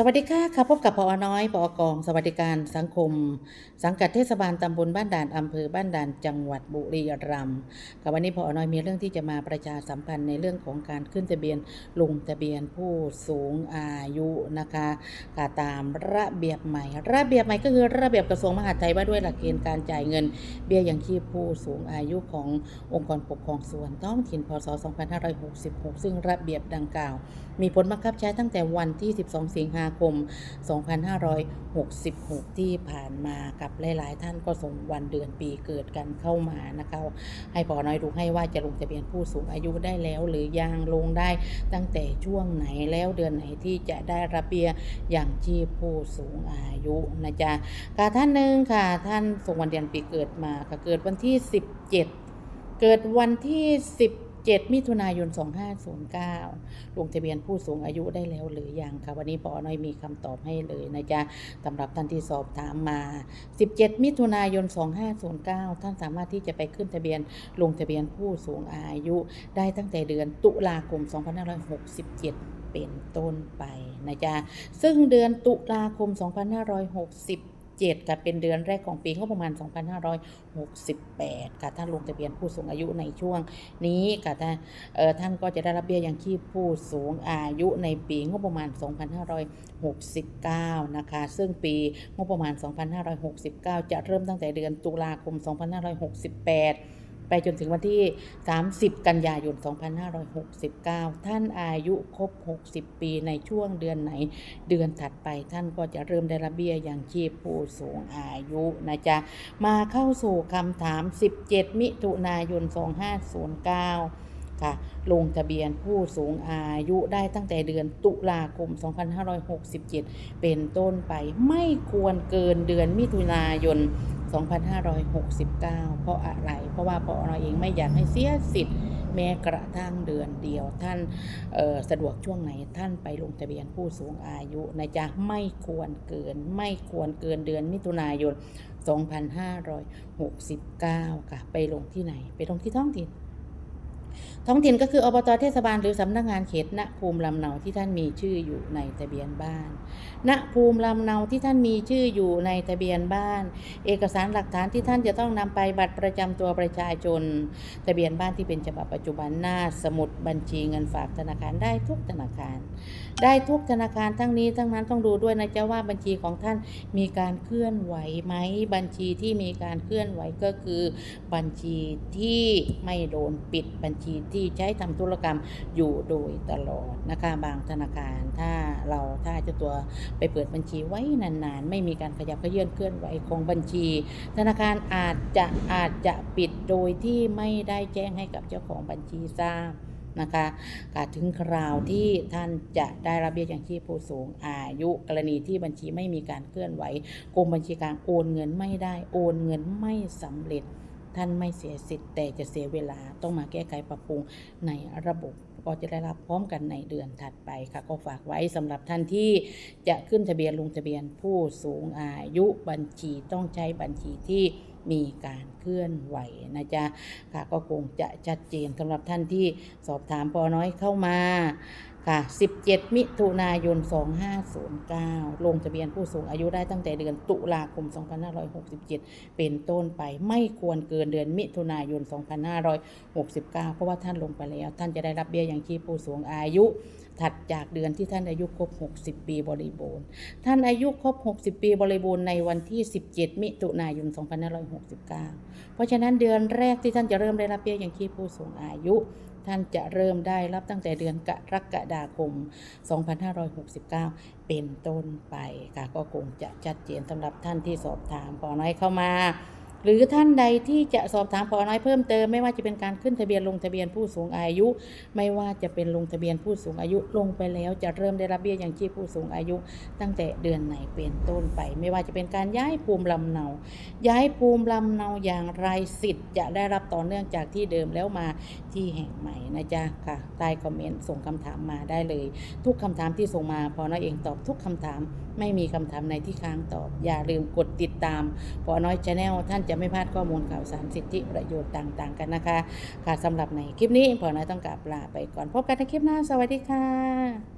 สวัสดีค่ะค่ะพบกับพอน้อยปอกอง สวัสดิการสังคม สังกัดเทศบาลตำบลบ้านด่านอำเภอบ้านด่านจังหวัดบุรีรัมย์ค่ะวันนี้พอน้อยมีเรื่องที่จะมาประชาสัมพันธ์ในเรื่องของการขึ้นทะเบียนลงทะเบียนผู้สูงอายุนะคะค่ะตามระเบียบใหม่ ระเบียบใหม่ก็คือระเบียบกระทรวงมหาดไทยว่าด้วยหลักเกณฑ์การจ่ายเงิน เบี้ยยังชีพผู้สูงอายุขององค์กรปกครองส่วนท้องถิ่นพศ 2566 ซึ่งระเบียบดังกล่าว มีผลบังคับใช้ตั้งแต่วันที่ 12 สิงหาคม 2566 ที่ผ่านมากับหลาย ๆ ท่านก็ส่งวันเดือนปีเกิดกันเข้ามานะคะ ให้พอน้อยดูให้ว่าจะลงทะเบียนผู้สูงอายุได้แล้ว หรือยังลงได้ตั้งแต่ช่วงไหนแล้วเดือนไหนที่จะได้รับเบี้ยอย่างชีพผู้สูงอายุนะจ๊ะค่ะท่านหนึ่งค่ะท่านส่งวันเดือนปีเกิดมาค่ะเกิดวันที่ 17 เกิดวันที่10 7 มิถุนายน 2509 ลงทะเบียนผู้สูงอายุได้แล้วหรือยังคะวันนี้ปอน้อยมีคำตอบให้เลยนะจ๊ะสำหรับท่านที่สอบถามมา 17 มิถุนายน 2509 ท่านสามารถที่จะไปขึ้นทะเบียนลงทะเบียนผู้สูงอายุ ได้ตั้งแต่เดือนตุลาคม 2567 เป็นต้นไปนะจ๊ะซึ่งเดือนตุลาคม 2567กับเป็นเดือนแรกของปีงบประมาณ 2568 ค่ะ ท่านลงทะเบียนผู้สูงอายุในช่วงนี้ค่ะท่านท่านก็จะได้รับเบี้ยยังชีพผู้สูงอายุในปีงบประมาณ 2569 นะคะ ซึ่งปีงบประมาณ 2569 จะเริ่มตั้งแต่เดือนตุลาคม 2568 ไปจนถึงวันที่ 30 กันยายน 2569 ท่านอายุครบ 60 ปีในช่วงเดือนไหน เดือนถัดไปท่านก็จะเริ่มได้รับเบี้ยยังชีพผู้สูงอายุนะจ๊ะ มาเข้าสู่คำถาม 17 มิถุนายน 2509 ค่ะลงทะเบียนผู้สูงอายุได้ตั้งแต่เดือนตุลาคม 2567 เป็นต้นไปไม่ควรเกินเดือนมิถุนายน 2569 เพราะอะไร เพราะว่าพอเราเองไม่อยากให้เสียสิทธิ์แม้กระทั่งเดือนเดียวท่านสะดวกช่วงไหนท่านไปลงทะเบียนผู้สูงอายุนะจ๊ะไม่ควรเกิน ไม่ควรเกินเดือนมิถุนายน 2569 ค่ะ ไปลงที่ไหน ไปลงที่ท้องถิ่น ท้องถิ่นก็คืออบตเทศบาลหรือสำนักงานเขตณภูมิลำเนาที่ท่านมีชื่ออยู่ในทะเบียนบ้าน ณภูมิลำเนาที่ท่านมีชื่ออยู่ในทะเบียนบ้าน เอกสารหลักฐานที่ท่านจะต้องนำไปบัตรประจำตัวประชาชน ทะเบียนบ้านที่เป็นฉบับปัจจุบันหน้าสมุดบัญชีเงินฝากธนาคารได้ทุกธนาคาร ได้ทุกธนาคารทั้งนี้ทั้งนั้นต้องดูด้วยนะจ๊ะว่าบัญชีของท่านมีการเคลื่อนไหวไหมบัญชีที่มีการเคลื่อนไหวก็คือบัญชีที่ไม่โดนปิดบัญชีที่ใช้ทำธุรกรรมอยู่โดยตลอดนะคะบางธนาคารถ้าเราถ้าเจ้าตัวไปเปิดบัญชีไว้นานๆ ไม่มีการขยับเขยื่อนเคลื่อนไหวของบัญชี ธนาคารอาจจะอาจจะปิดโดยที่ไม่ได้แจ้งให้กับเจ้าของบัญชีทราบนะคะกาถึงคราวที่ท่านจะได้รับเบี้ยยังชีพผู้สูงอายุกรณีที่บัญชีไม่มีการเคลื่อนไหวกรมบัญชีกลางโอนเงินไม่ได้โอนเงินไม่สำเร็จ ท่านไม่เสียสิทธิ์แต่จะเสียเวลาต้องมาแก้ไขปรับปรุงในระบบก็จะได้รับพร้อมกันในเดือนถัดไปค่ะ ก็ฝากไว้สำหรับท่านที่จะขึ้นทะเบียนลงทะเบียนผู้สูงอายุบัญชีต้องใช้บัญชีที่มีการเคลื่อนไหวนะจ๊ะค่ะก็คงจะชัดเจนสำหรับท่านที่สอบถามปอน้อยเข้ามา ค่ะ 17 มิถุนายน 2509 ลงทะเบียนผู้สูงอายุได้ตั้งแต่เดือนตุลาคม 2567 เป็นต้นไปไม่ควรเกินเดือนมิถุนายน 2569 เพราะว่าท่านลงไปแล้ว ท่านจะได้รับเบี้ยยังชีพผู้สูงอายุ ถัดจากเดือนที่ท่านอายุครบ 60 ปีบริบูรณ์ ท่านอายุครบ 60 ปีบริบูรณ์ในวันที่ 17 มิถุนายน 2569 เพราะฉะนั้นเดือนแรกที่ท่านจะเริ่มได้รับเบี้ยยังชีพผู้สูงอายุ ท่านจะเริ่มได้รับตั้งแต่เดือนกรกฎาคม 2569 เป็นต้นไปค่ะก็คงจะชัดเจนสำหรับท่านที่สอบถามขอน้อยเข้ามา หรือท่านใดที่จะสอบถามปอน้อยเพิ่มเติม ไม่ว่าจะเป็นการขึ้นทะเบียนลงทะเบียนผู้สูงอายุ ไม่ว่าจะเป็นลงทะเบียนผู้สูงอายุลงไปแล้วจะเริ่มได้รับเบี้ยยังชีพผู้สูงอายุ ตั้งแต่เดือนไหนเป็นต้นไป ไม่ว่าจะเป็นการย้ายภูมิลำเนา ย้ายภูมิลำเนาอย่างไรสิทธิ์ จะได้รับต่อเนื่องจากที่เดิมแล้วมาที่แห่งใหม่นะจ๊ะค่ะใต้คอมเมนต์ส่งคำถามมาได้เลย ทุกคำถามที่ส่งมาพอน้อยเองตอบทุกคำถาม ไม่มีคำถามในที่ค้างตอบ อย่าลืมกดติดตามพอน้อยชาแนลท่านจะไม่พลาดข้อมูลข่าวสารสิทธิประโยชน์ต่าง ๆ กันนะคะ ค่ะสำหรับในคลิปนี้พอน้อยต้องกราบลาไปก่อนพบกันในคลิปหน้าสวัสดีค่ะ